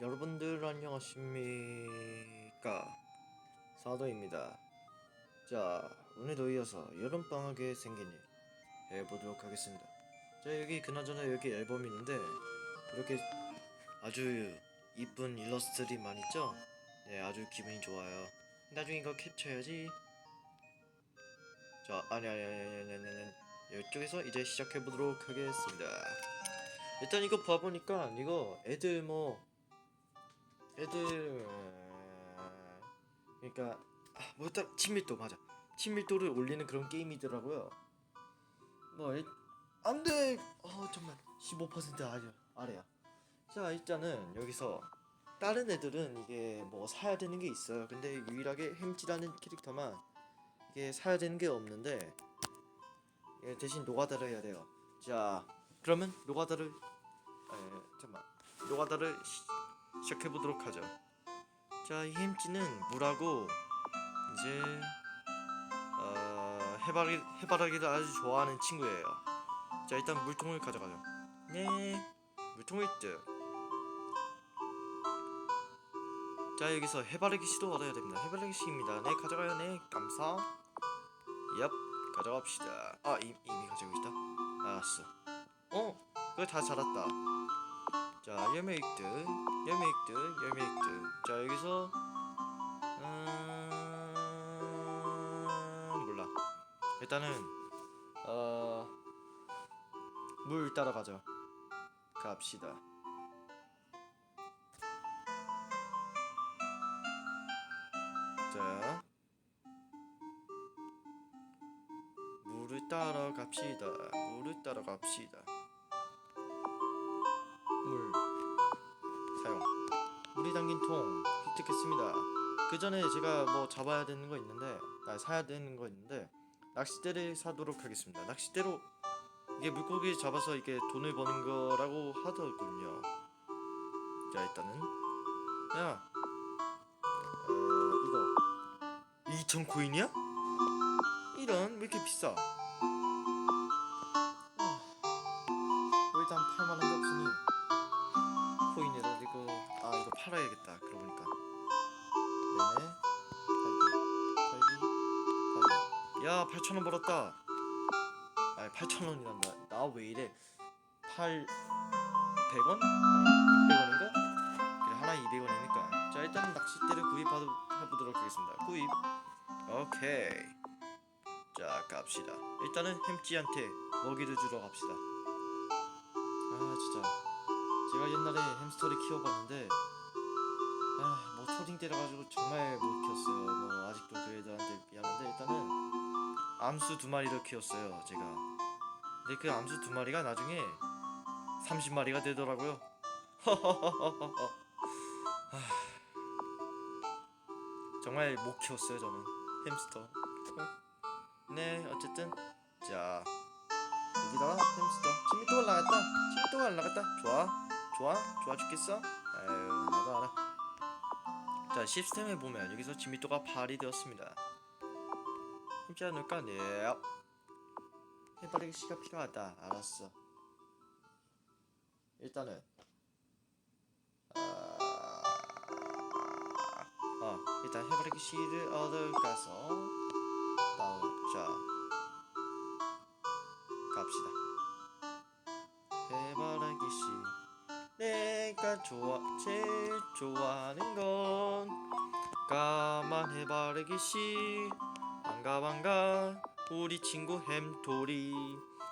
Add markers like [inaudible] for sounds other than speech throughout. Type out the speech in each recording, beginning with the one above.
여러분들 안녕하십니까? 사도입니다. 자 오늘도 이어서 여름방학에 생긴 일 해보도록 하겠습니다. 자 여기 그나저나 여기 앨범이 있는데 이렇게 아주 이쁜 일러스트들이 많이 있죠? 네 아주 기분이 좋아요. 나중에 이거 캡처해야지. 자 아니 아니 아니 아니 아니 아니. 이쪽에서 이제 시작해보도록 하겠습니다. 일단 이거 봐보니까 이거 애들 뭐 애들 그러니까 아, 뭐딱 친밀도 맞아. 친밀도를 올리는 그런 게임이더라고요. 뭐 일- 안돼! 어 정말. 15% 아래 아래야. 자 일단은 여기서 다른 애들은 이게 뭐 사야 되는 게 있어요. 근데 유일하게 햄찌라는 캐릭터만 이게 사야 되는 게 없는데 예, 대신 노가다를 해야 돼요. 자 그러면 노가다를 에, 잠깐만. 노가다를 시, 시작해 보도록 하죠. 자, 이 햄찌는 물하고 이제 어, 해바라기 해바라기를 아주 좋아하는 친구예요. 자, 일단 물통을 가져가죠. 네, 물통을 뜩. 자, 여기서 해바라기 씨도 얻어야 됩니다. 해바라기 씨입니다. 네, 가져가요. 네, 감사. 얍, 가져갑시다. 아, 이, 이미 가지고 있다. 알았어. 어, 그거 다 자랐다. 자 열매 획득 열매 획득 열매 획득 자 여기서 음... 몰라. 일단은 어 물 따라가죠 갑시다. 자. 물을 따라 갑시다. 물을 따라 갑시다 통 획득했습니다. 그 전에 제가 뭐 잡아야 되는 거 있는데 아 사야 되는 거 있는데 낚싯대를 사도록 하겠습니다. 낚싯대로 이게 물고기 잡아서 이게 돈을 버는 거라고 하더군요. 자 일단은. 야 어, 이거 2천 코인이야? 이런 왜 이렇게 비싸 야 8천원 벌었다. 아니 8천원이란다. 나 왜 이래? 8 100원? 아니 600원인가? 그래 하나 200원이니까. 자 일단 낚싯대를 구입해보도록 하겠습니다. 구입. 오케이. 자 갑시다. 일단은 햄찌한테 먹이를 주러 갑시다. 아 진짜. 제가 옛날에 햄스터를 키워봤는데 아뭐 초딩 때라가지고 정말 못 키웠어요. 뭐 아직도 그 애들한테 미안한데 일단은 암수 두 마리를 키웠어요 제가. 근데 그 암수 두 마리가 나중에 30마리가 되더라고요. 아, 정말 못 키웠어요 저는. 햄스터. 네 어쨌든. 자 여기다가 햄스터. 침미토가 나갔다. 침미토가 나갔다. 좋아. 좋아. 좋아 죽겠어. 아유 나도 알아. 자 시스템에 보면 여기서 진미도가 8이 되었습니다 햄찌 넣을까? 네 해바라기 씨가 필요하다 알았어 일단은 아, 어 일단 해바라기 씨를 얻어 가서 다음 자 갑시다. 해바라기 씨, 내가 좋아 제일 좋아하는 건 까만 해바라기 씨. 반가 반가 우리 친구 햄토리.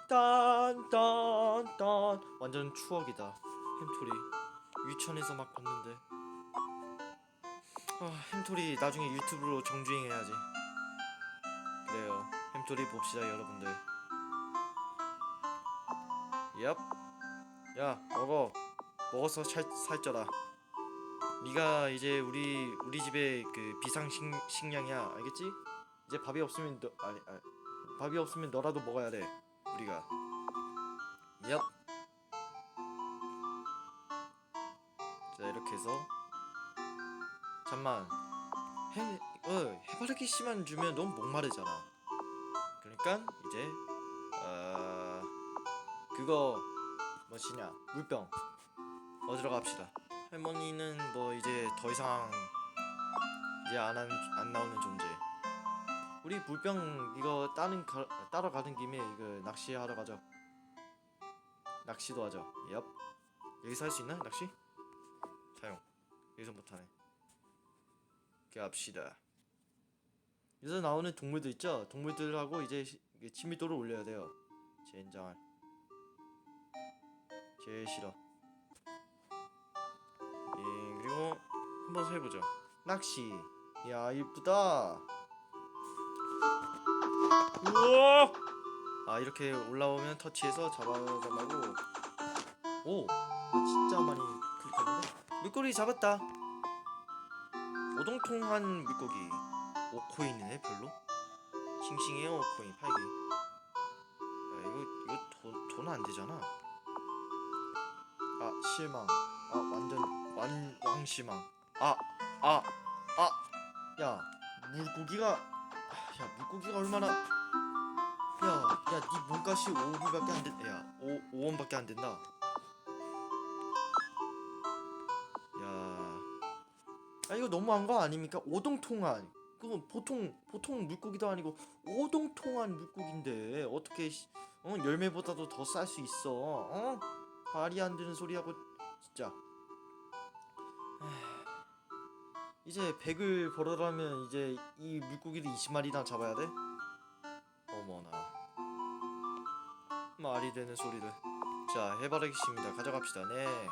딴딴딴 완전 추억이다. 햄토리 유치원에서 막 봤는데. 아, 햄토리 나중에 유튜브로 정주행해야지. 그래요. 햄토리 봅시다 여러분들. 얍. 야, 먹어. 먹어서 살, 살쪄라. 네가 이제 우리 우리 집의 그 비상 식, 식량이야. 알겠지? 이제 밥이 없으면 너 아니, 아니 밥이 없으면 너라도 먹어야 돼. 우리가. 얍. 자, 이렇게 해서 잠만. 해 어, 해바라기 씨만 주면 너무 목마르잖아. 그러니까 이제 어 그거 뭐시냐 물병 얻으러 갑시다 할머니는 뭐 이제 더 이상 이제 안, 한, 안 나오는 존재. 우리 물병 이거 따는 가, 따러 가는 김에 이거 낚시하러 가죠. 낚시도 하죠. 얍. 여기서 할 수 있나 낚시? 사용. 여기서 못하네. 갑시다. 여기서 나오는 동물들 있죠? 동물들하고 이제 친밀도를 올려야 돼요. 젠장할. 제일 싫어. 예, 그리고 한번 더 해보죠. 낚시. 야, 이쁘다. 우와! 아, 이렇게 올라오면 터치해서 잡아달라고. 오, 나 진짜 많이 클릭했는데. 물고기 잡았다. 오동통한 물고기. 5코인이네, 별로. 싱싱해요, 5코인 팔기. 야, 이거 이거 돈돈안 되잖아. 아 실망. 아 완전 완 왕실망. 아아 아. 야 물고기가 아, 야 물고기가 얼마나 야야네 몸값이 5불밖에 안 된. 야 5, 5원밖에 안 된다. 야. 아 이거 너무한 거 아닙니까? 오동통한. 그건 보통 보통 물고기도 아니고 오동통한 물고기인데 어떻게 씨- 어 열매보다도 더 쌀 수 있어? 어? 말이 안 되는 소리 하고 진짜. 이제 100을 벌어라면 이제 이 물고기를 20마리나 잡아야 돼? 어머나. 말이 되는 소리를. 자, 해바라기씨입니다. 가져갑시다. 네.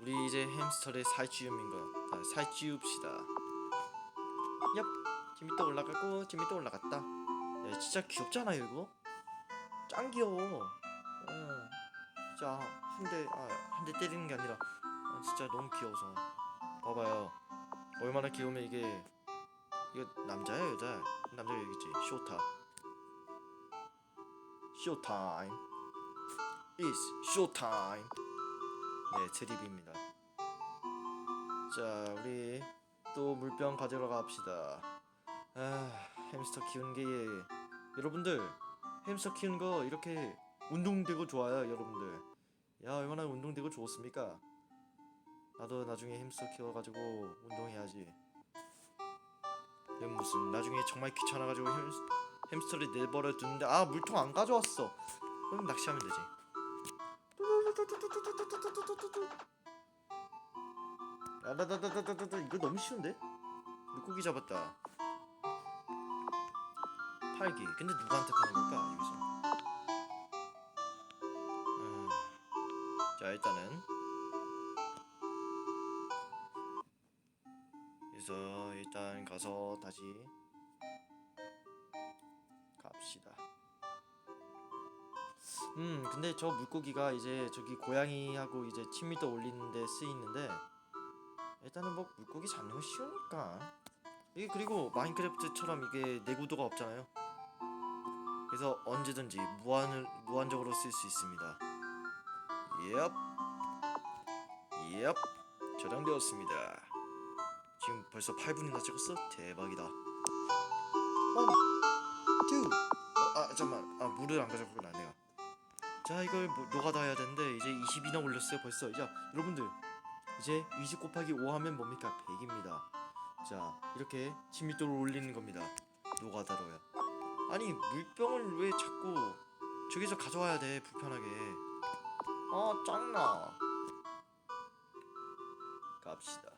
우리 이제 햄스터를 살찌웁인 거. 자, 살찌웁시다. 얍. 재밌다 올라가고 재밌다 올라갔다. 야, 진짜 귀엽잖아요 이거. 짱 귀여워. 어. 진짜 한대한 대 때리는 게 아니라 아, 진짜 너무 귀여워서. 봐봐요. 얼마나 귀여우면 이게 이거 남자야 여자? 남자 얘기지. 쇼타. 쇼타임. is 쇼타임. 네, 드립입니다. 자, 우리 또 물병 가지러 갑시다. 아, 햄스터 키우는 게 여러분들 햄스터 키우는 거 이렇게 운동되고 좋아요, 여러분들. 야, 얼마나 운동되고 좋습니까? 나도 나중에 햄스터 키워가지고 운동해야지. 이건 무슨 나중에 정말 귀찮아가지고 햄, 햄스터를 내버려 두는데 아 물통 안 가져왔어. 그럼 낚시하면 되지. 야다다다다다다 이거 너무 쉬운데? 물고기 잡았다. 팔기. 근데 누구한테 파는 걸까 여기서? 음. 자 일단은 그래서 일단 가서 다시 갑시다. 음 근데 저 물고기가 이제 저기 고양이하고 이제 친밀도 올리는데 쓰이는데 일단은 뭐 물고기 잡는 거 쉬우니까. 이게 그리고 마인크래프트처럼 이게 내구도가 없잖아요. 그래서 언제든지 무한을 무한적으로 쓸 수 있습니다. 옙옙 저장되었습니다 지금 벌써 8분이나 찍었어? 대박이다. 원, 투 어, 아 잠깐만. 아 물을 안 가져갔구나 내가 자 이걸 뭐, 해야 되는데 이제 20이나 올렸어요 벌써. 자 여러분들. 이제 20 곱하기 5 하면 뭡니까? 100입니다. 자 이렇게 친밀도를 올리는 겁니다. 노가다로요. 아니 물병을 왜 자꾸 저기서 가져와야 돼 불편하게. 아 짱나. 갑시다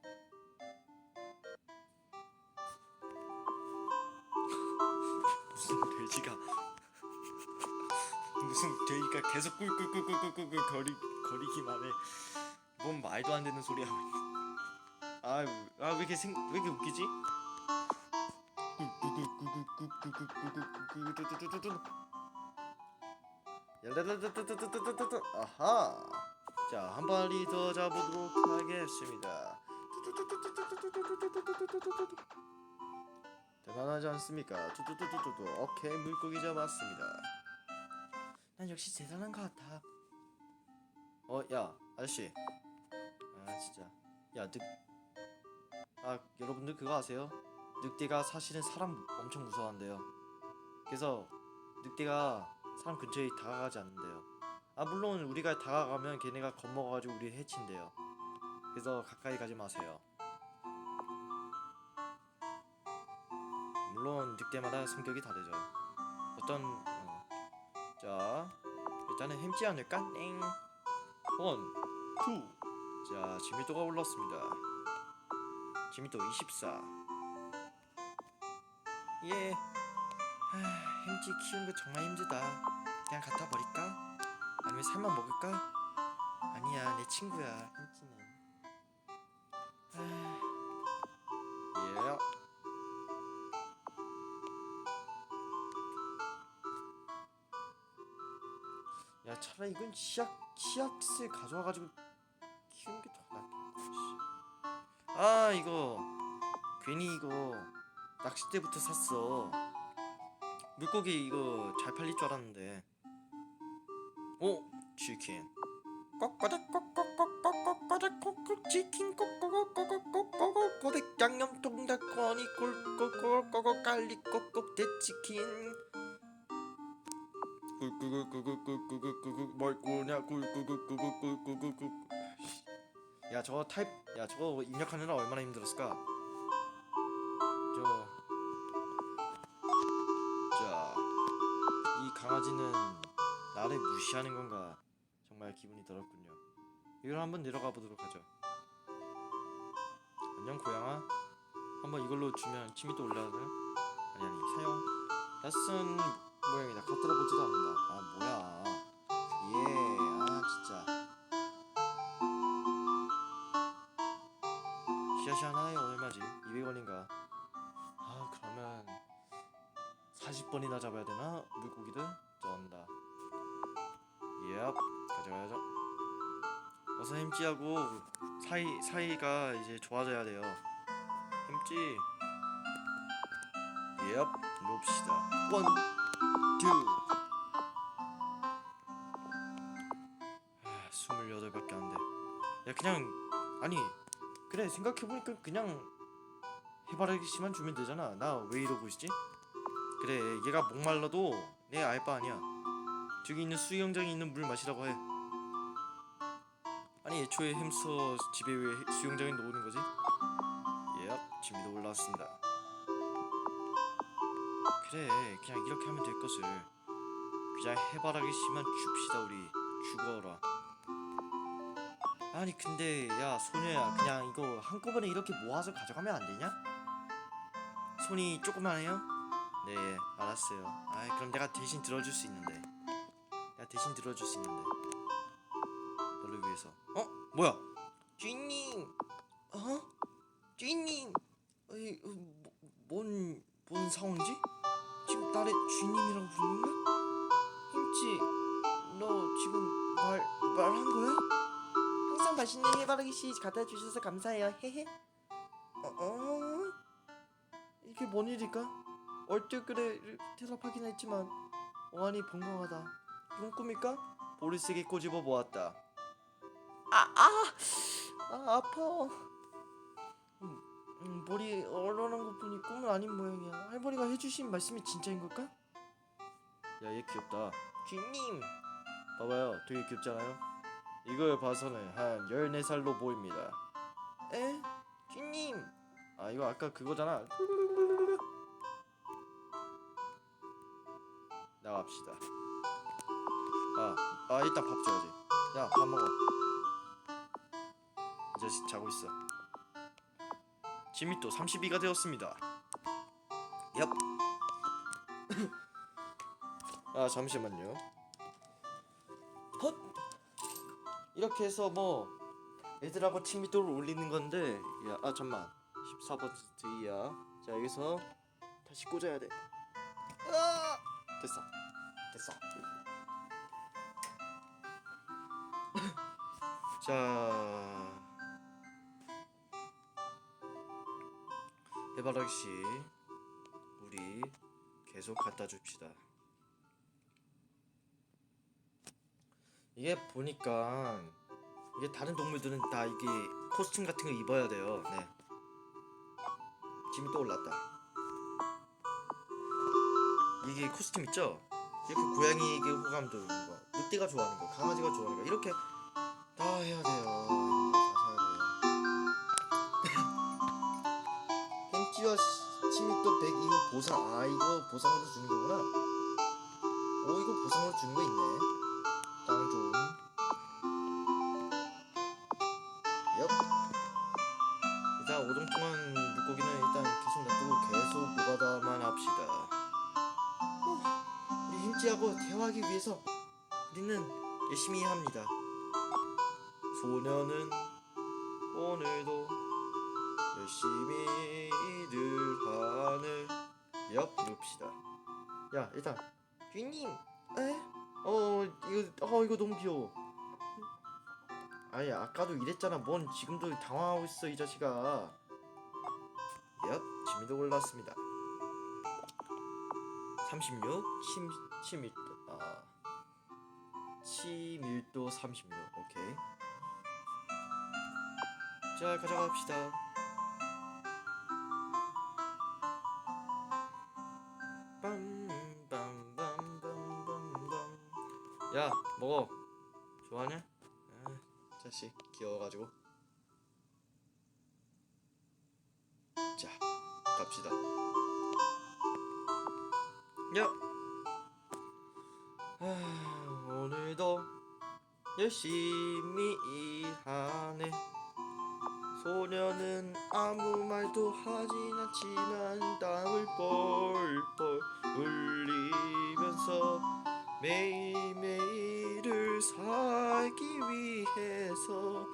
무슨 돼지가 무슨 돼지가 계속 꿀꿀꿀꿀꿀꿀 거리 거리기만 해. 뭔 말도 안 되는 소리 하고 아유, 아왜 이렇게 생, 왜 이렇게 웃기지? 아하. 자, 한 발이 더 잡으도록 하겠습니다. 대단하지 않습니까? 뚜뚜뚜뚜뚜. 오케이, 물고기 잡았습니다. 난 역시 대단한 것 같아. 어, 야, 아저씨. 아, 진짜. 야, 늑. 아, 여러분들 그거 아세요? 늑대가 사실은 사람 엄청 무서워한대요. 그래서 늑대가 사람 근처에 다가가지 않는데요. 아 물론 우리가 다가가면 걔네가 겁먹어가지고 우리 해친대요. 그래서 가까이 가지 마세요. 물론 늑대마다 성격이 다르죠. 어떤 어. 자 일단은 햄찌 않을까? 땡. 원, 투. 자 지밀도가 올랐습니다. 지밀도 24. 예. 하, 햄찌 키우는 거 정말 힘들다. 그냥 갖다 버릴까? 아니면 살만 먹을까? 아니야, 내 친구야. 햄찌는. 야, 차라리 이건 씨앗 씨앗을 가져와가지고 키우는 게더 낫겠다. 씨. 아, 이거 괜히 이거 낚싯대부터 샀어. 물고기 이거 잘 팔릴 줄 알았는데. 오 치킨. 꼬꼬닥 꼬꼬꼬 꼬꼬꼬닥 꼬꼬 치킨 꼬꼬꼬꼬꼬꼬꼬 고백 양념 통닭거니 꿀꼬꼬꼬꼬 갈릭 꼬꼬 대치킨. 꿀꿀꿀꿀꿀꿀꿀꿀꿀 뭘 꾸냐 꿀꿀꿀꿀꿀꿀꿀꿀. 야 저거 타입 야 저거 입력하느라 얼마나 힘들었을까? 저 자, 이 강아지는 나를 무시하는 건가? 정말 기분이 더럽군요. 이걸 한번 내려가 보도록 하죠. 안녕 고양아. 한번 이걸로 주면 침이 또 올라가나요? 아니 아니 사용. 낯선 모양이다. 겉들어 보지도 않는다. 아 뭐야? 예, 아 진짜. 씨앗이 하나에 얼마지? 200원인가? 아 그러면 40번이나 잡아야 되나? 물고기들? 쩐다 예 가져가야죠 어서 햄찌하고 사이, 사이가 이제 좋아져야 돼요 햄찌 예 놓읍시다 원, 투 아, 28밖에 안 돼. 야 그냥 아니 그래 생각해보니까 그냥 해바라기씨만 주면 되잖아. 나 왜 이러고 있지? 그래 얘가 목말라도 내 알바 아니야. 저기 있는 수영장에 있는 물 마시라고 해. 아니 애초에 햄스터 집에 왜 수영장에 놓는 거지? 예 지미도 올라왔습니다 그래 그냥 이렇게 하면 될 것을 그냥 해바라기 씨만 줍시다 우리 죽어라 아니 근데 야 소녀야 그냥 이거 한꺼번에 이렇게 모아서 가져가면 안 되냐? 손이 조그만해요? 네 알았어요 아 그럼 내가 대신 들어줄 수 있는데 내가 대신 들어줄 수 있는데 너를 위해서 어? 뭐야? 주인님 어? 주인님 어이, 어, 뭐, 뭔, 뭔 상황이지? 맛있는 해바라기 씨 갖다 주셔서 감사해요 헤헤 어? 어? 이게 뭔 일일까? 얼뜻 그래 대답하긴 했지만 어안이 벙벙하다 이건 꿈일까? 세게 꼬집어 보았다 아! 아! 아 아파 음, 음, 머리 얼얼한 것 보니 꿈은 아닌 모양이야 할머니가 해주신 말씀이 진짜인 걸까? 야 얘 귀엽다 주인님 봐봐요 되게 귀엽잖아요 이걸 봐서는 한 14살로 보입니다. 에? 주인님! 아 이거 아까 그거잖아. 나갑시다. 아, 아 일단 밥 줘야지. 야 밥 먹어. 이 자식 자고 있어. 지미 또 32가 되었습니다. 얍. 아 잠시만요 이렇게 해서 뭐 애들하고 친밀도를 올리는 건데 야, 아 잠만. 14번째야. 자 여기서 다시 꽂아야 돼. 으아! 됐어. 됐어. [laughs] 자. 해바라기씨 우리 계속 갖다 줍시다. 이게 보니까 이게 다른 동물들은 다 이게 코스튬 같은 거 입어야 돼요. 네. 짐이 또 올랐다. 이게 코스튬 있죠? 이렇게 고양이에게 호감도 있는 거, 늑대가 좋아하는 거, 강아지가 좋아하는 거 이렇게 다 해야 돼요. [laughs] 햄찌와 100 이후 보상. 아 이거 보상으로 주는 거구나. 오 이거 보상으로 주는 거 있네. 땅 좋은. 엽. 일단 오동통한 물고기는 일단 계속 놔두고 계속 노가다만 합시다. 어, 우리 힘찌하고 대화하기 위해서 우리는 열심히 합니다. 소녀는 오늘도 열심히 일을 하네. 엽 이럽시다. 야 일단 주인님. 에? 어 이거 어 이거 너무 귀여워. 아니 아까도 이랬잖아. 뭔 지금도 당황하고 있어 이 자식아. 엽 지미도 올랐습니다. 36 침, 치밀도 아 치밀도 36 오케이 자 가져갑시다 먹어. 좋아하냐? 아, 자식 귀여워가지고. 자 갑시다. 야! 아, 오늘도 열심히 일하네. 소녀는 아무 말도 하진 않지만 땀을 뻘뻘 흘리면서 매일매일을 살기 위해서.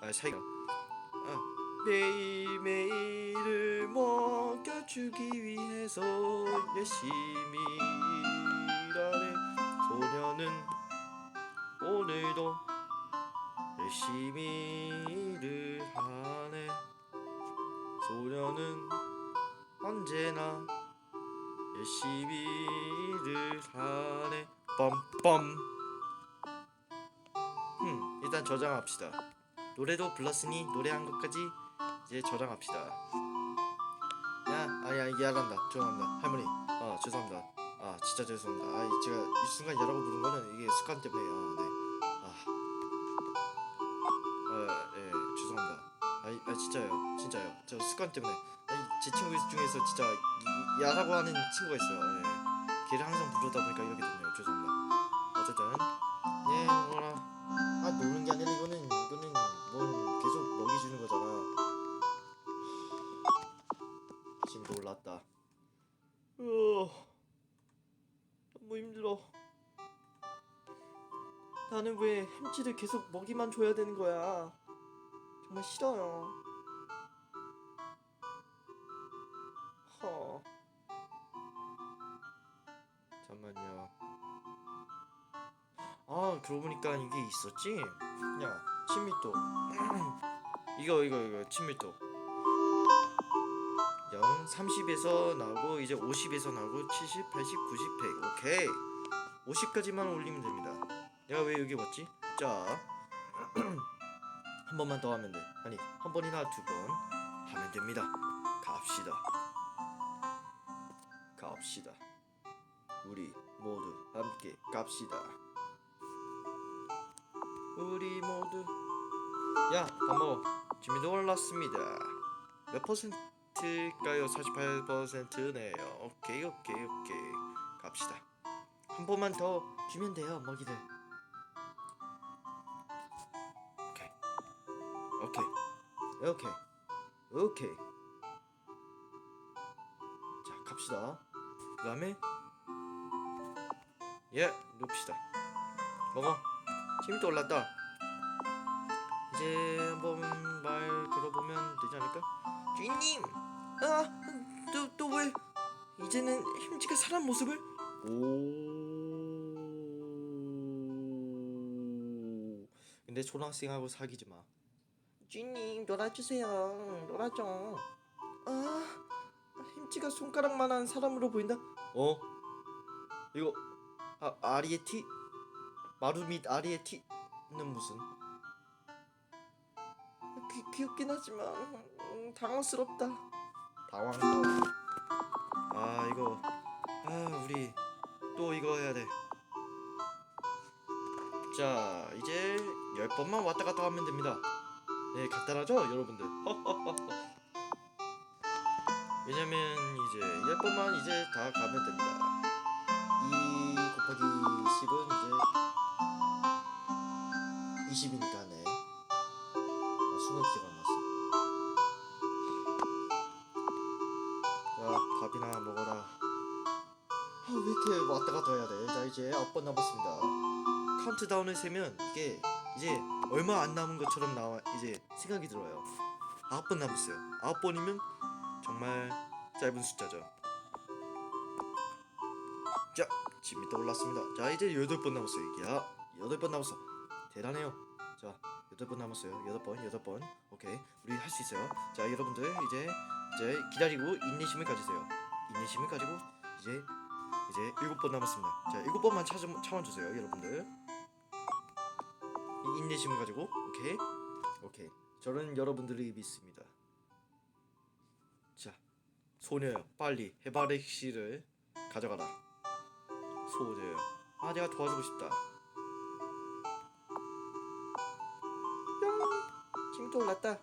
아 살기. 아, 매일매일을 먹여주기 위해서 열심히 일하네. 소녀는 오늘도 열심히 일을 하네. 소녀는 언제나 열심히 일을 하네. 음 일단 저장합시다 노래도 불렀으니 노래한 것까지 이제 저장합시다 야 아야 야란다 죄송합니다 할머니 아 죄송합니다 아 진짜 죄송합니다 아 제가 이 순간 야라고 부른 거는 이게 습관 때문에요 네. 아, 예, 죄송합니다. 아, 이- 아 진짜요, 진짜요. 저 습관 때문에. 아니, 제 친구 중에서 진짜 이- 야라고 하는 친구가 있어요. 예. 걔를 항상 부르다 보니까 이렇게 됐네요. 죄송합니다. 아 노는 게 아니라 이거는 이거는 뭔 계속 먹이 주는 거잖아. 지금도 올랐다. 으, 너무 힘들어. 나는 왜 햄찌를 계속 먹이만 줘야 되는 거야? 정말 싫어요. 허. 잠만요. 아, 그러고 보니까 이게 있었지? 야, 친밀도. [clears throat] 이거, 이거, 이거, 친밀도. 0, 30에서 나오고, 이제 50에서 나오고, 70, 80, 90, 100. 오케이. 50까지만 올리면 됩니다. 내가 왜 여기 왔지? 자, [clears throat] 한 번만 더 하면 돼. 아니, 한 번이나 두 번 하면 됩니다. 갑시다. 갑시다. 우리 모두 함께 갑시다. 우리 모두 야, 밥 먹어. 지미도 올랐습니다. 몇 퍼센트일까요? 48%네요. 오케이, 오케이, 오케이. 갑시다. 한 번만 더 주면 돼요, 먹이들. 오케이. 오케이. 오케이. 오케이. 자, 갑시다. 그 다음에 예, 눕시다. 먹어. 힘도 올랐다. 이제 한번 말 들어보면 되지 않을까? 주인님. 아, 또 또 왜? 이제는 힘지가 사람 모습을? 오. 근데 초등학생하고 사귀지 마. 주인님 놀아주세요. 놀아줘. 아 햄찌가 손가락만한 사람으로 보인다. 어? 이거 아 아리에티? 마루 및 아리에티는 무슨? 귀, 귀엽긴 하지만 음, 당황스럽다. 당황스러. 아 이거 아 우리 또 이거 해야 돼. 자 이제 열 번만 왔다 갔다 하면 됩니다. 네 간단하죠 여러분들. [laughs] 왜냐면 이제 열 번만 이제 다 가면 됩니다. 2 곱하기 10은 이제 20이니까 네. 아, 순간 기억 안 났어. 자 밥이나 먹어라. 아, 왜 이렇게 왔다 갔다 해야 돼? 자 이제 9번 남았습니다. 카운트다운을 세면 이게 이제 얼마 안 남은 것처럼 나와 이제 생각이 들어요. 아홉 번 남았어요. 아홉 번이면 정말 짧은 숫자죠. 자, 지금이 떠올랐습니다. 자, 이제 여덟 번 남았어요. 야, 여덟 번 남았어. 대단해요. 자, 여덟 번 남았어요. 여덟 번, 여덟 번. 오케이, 우리 할 수 있어요. 자, 여러분들 이제 이제 기다리고 인내심을 가지세요. 인내심을 가지고 이제 이제 일곱 번 남았습니다. 자, 일곱 번만 차, 참아 주세요, 여러분들. 이 인내심을 가지고 오케이, 오케이. 저는 여러분들을 믿습니다. 자, 소녀요, 빨리 해바렉 씨를 가져가라. 소녀요. 아, 내가 도와주고 싶다. 또 올랐다.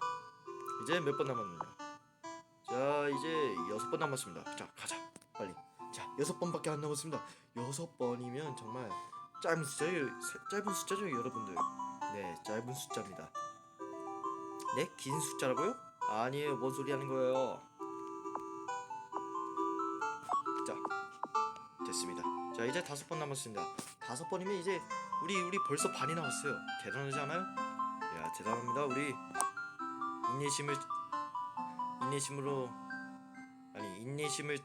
이제 몇 번 남았느냐? 자, 이제 여섯 번 남았습니다. 자, 가자, 빨리. 자, 여섯 번밖에 안 남았습니다. 여섯 번이면 정말 짧은 숫자예요. 세- 짧은 숫자죠, 여러분들. 네, 짧은 숫자입니다. 네, 긴 숫자라고요? 아니에요, 뭔 소리 하는 거예요? 자, 됐습니다. 자, 이제 다섯 번 남았습니다. 다섯 번이면 이제 우리 우리 벌써 반이 남았어요. 대단하지 않아요? 야, 대단합니다. 우리 인내심을 인내심으로 아니 인내심을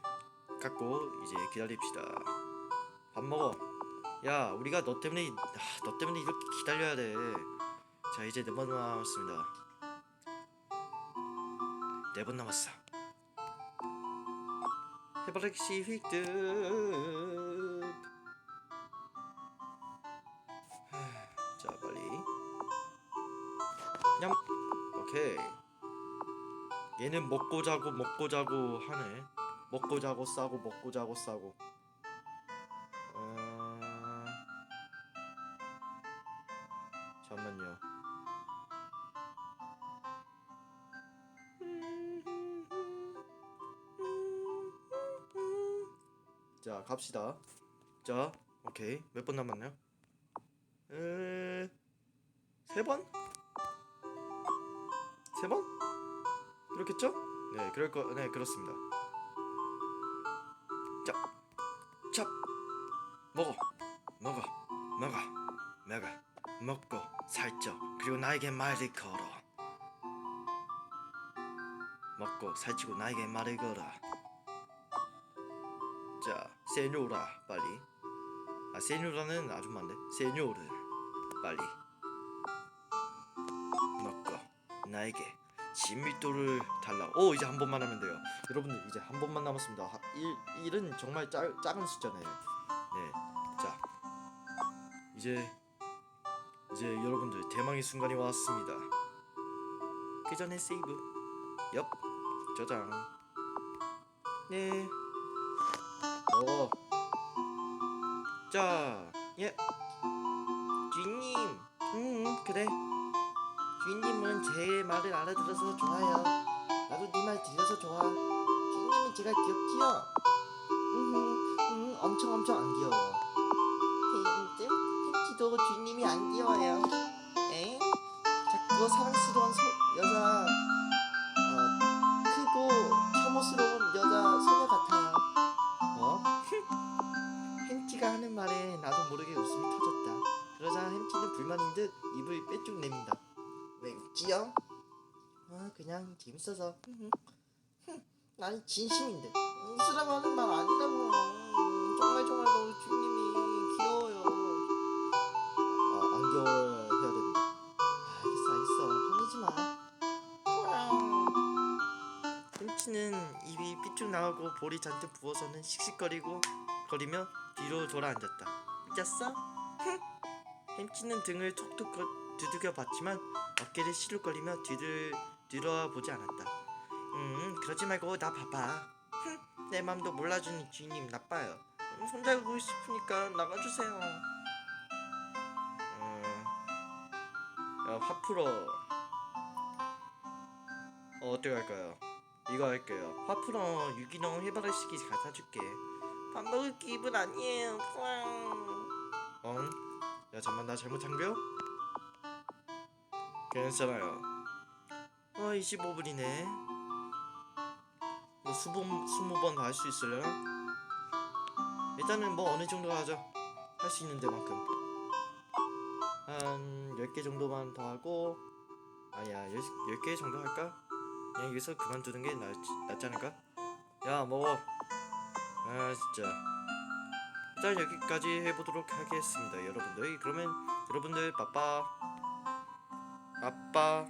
갖고 이제 기다립시다. 밥 먹어. 야, 우리가 너 때문에 아, 너 때문에 이렇게 기다려야 돼. 자, 이제 네 번 남았습니다. 네 번 남았어. 해바라기 획득. 하, 오케이. 얘는 먹고 자고 먹고 자고 하네. 먹고 자고 싸고 먹고 자고 싸고. 어... 잠만요. 자 갑시다. 자 오케이 몇 번 남았나요? 에... 세 번? 세 번? 그렇겠죠? 네 그럴 거, 네 그렇습니다. 자, 자, 먹어, 먹어, 먹어, 먹어, 먹고 살쪄. 그리고 나에게 말을 걸어. 먹고 살찌고 나에게 말을 걸어. 자, 세뇨라 빨리. 아, 세뇨라는 아줌마인데. 세뇨르 빨리. 나에게 진밀도를 달라. 오 이제 한 번만 하면 돼요. 여러분들 이제 한 번만 남았습니다. 하- 일 일은 정말 짜, 작은 숫자네요. 네, 자 이제 이제 여러분들 대망의 순간이 왔습니다. 그 전에 세이브. 옆 저장. 네. 어. 자, 예. 주인님. 음, 그래. 주인님은 제 말을 알아들어서 좋아요. 나도 네 말 들려서 좋아. 주인님은 제가 귀엽지요? 음, 음, 엄청 엄청 안 귀여워. 팬츠? 팬츠도 주인님이 안 귀여워요. 에? 자꾸 사랑스러운 소, 여자, 어, 크고 혐오스러운 여자 소녀 같아요. [laughs] 어? 햄찌가 하는 말에 나도 모르게 웃음이 터졌다. 그러자 햄찌는 불만인 듯 입을 빼쭉 냅니다. 없지요? 아 그냥 재밌어서. 난 진심인데. 웃으라고 하는 말 아니라고 뭐. 정말 정말 너무 주님이 귀여워요. 아, 안겨 해야 되는데 알겠어 알겠어. 화내지마. 김치는 아. 입이 삐쭉 나오고 볼이 잔뜩 부어서는 씩씩거리고 거리며 뒤로 돌아앉았다. 짰어? 햄치는 등을 툭툭 두드겨 봤지만 어깨를 시룩거리며 뒤를 뒤돌아보지 않았다. 음, 그러지 말고 나 봐봐. 흥, 내 맘도 몰라주는 주인님 나빠요. 음, 손잡고 싶으니까 나가주세요. 음, 야, 화 풀어. 어, 어떻게 할까요? 이거 할게요. 화 풀어. 유기농 해바라기식이 갖다 줄게. 밥 먹을 기분 아니에요. 어? 야, 잠만 나 잘못 참겨? 괜찮아요. 어, 25분이네. 뭐 수분 스무 번더할수 있으려나? 일단은 뭐 어느 정도 하죠. 할수 있는 데만큼. 한 10개 정도만 더 하고 아니야 10, 10개 정도 할까? 그냥 여기서 그만두는 게 낫, 낫지 않을까? 야 먹어 아 진짜 일단 여기까지 해보도록 하겠습니다 여러분들 그러면 여러분들 빠빠 아빠